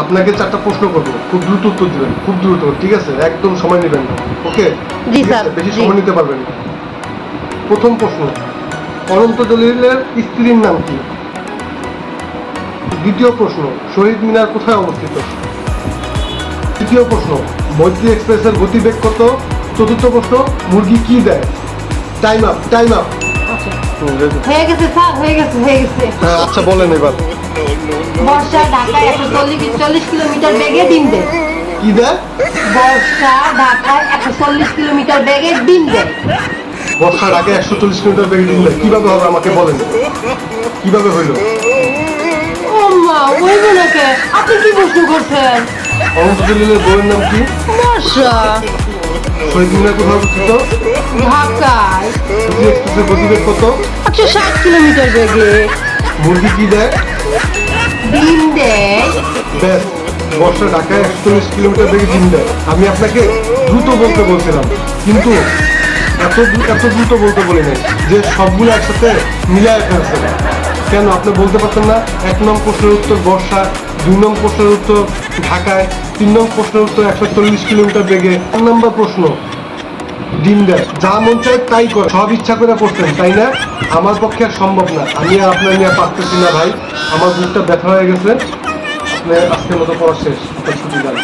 আপনাকে চারটা প্রশ্ন করব। খুব দ্রুত উত্তর দিবেন খুব দ্রুত ঠিক আছে? একদম সময় নেবেন। না ওকে? জি, স্যার, বেশি সময় নিতে পারবেন না। প্রথম প্রশ্ন অনন্ত জলিলের স্ত্রীর নাম কি? দ্বিতীয় প্রশ্ন শহীদ মিনার কোথায় অবস্থিত? তৃতীয় প্রশ্ন মৈত্রী এক্সপ্রেসের গতিবেগ কত? চতুর্থ প্রশ্ন মুরগি কি দেয়? টাইম আপ টাইম আপ হয়ে গেছে স্যার হয়ে গেছে হয়ে গেছে। হ্যাঁ আচ্ছা বলেন এবার। বর্ষা ঢাকায় একশো চল্লিশ কিলোমিটার বেগে ডিম দেয়। কি দেয়? বর্ষা ঢাকায় একশো চল্লিশ কিলোমিটার বেগে ডিম দেয়। বর্ষার আগে একশো চল্লিশ কিলোমিটার বেগে ডিম দেয়। কীভাবে হবে আমাকে বলেন? কীভাবে হইল? ও নাকি আপনি কি প্রশ্ন করছেন? অনন্ত জলিলের নাম কি? বর্ষা। শহীদ মিনার অবস্থিত? ঢাকায়। এক্সপ্রেসের গতিবেগ কত একশো ষাট কিলোমিটার বেগে। মুরগি কি দেয়? ডিম দেয়? বর্ষা ঢাকায় একশো চল্লিশ কিলোমিটার বেগে ডিম দেয়। আমি আপনাকে দ্রুত বলতে বলছিলাম, কিন্তু এত এত দ্রুত বলতে বলি নাই যে সবগুলো একসাথে মিলায় ফেলছে। কেন, আপনি বলতে পারতেন না? এক নং প্রশ্নের উত্তর বর্ষা, দুই নং প্রশ্নের উত্তর ঢাকায়, তিন নং প্রশ্নের উত্তর একশো চল্লিশ কিলোমিটার বেগে। চার নম্বর প্রশ্ন ডিম দেয় যা মন চায় তাই করে, সব ইচ্ছা করে করতেন, তাই না? আমার পক্ষে আর সম্ভব না। আমি আর আপনার নিয়ে পারতেছি না ভাই। আমার বুকটা ব্যথা হয়ে গেছে। আপনার আজকের মতো পড়া শেষ। যান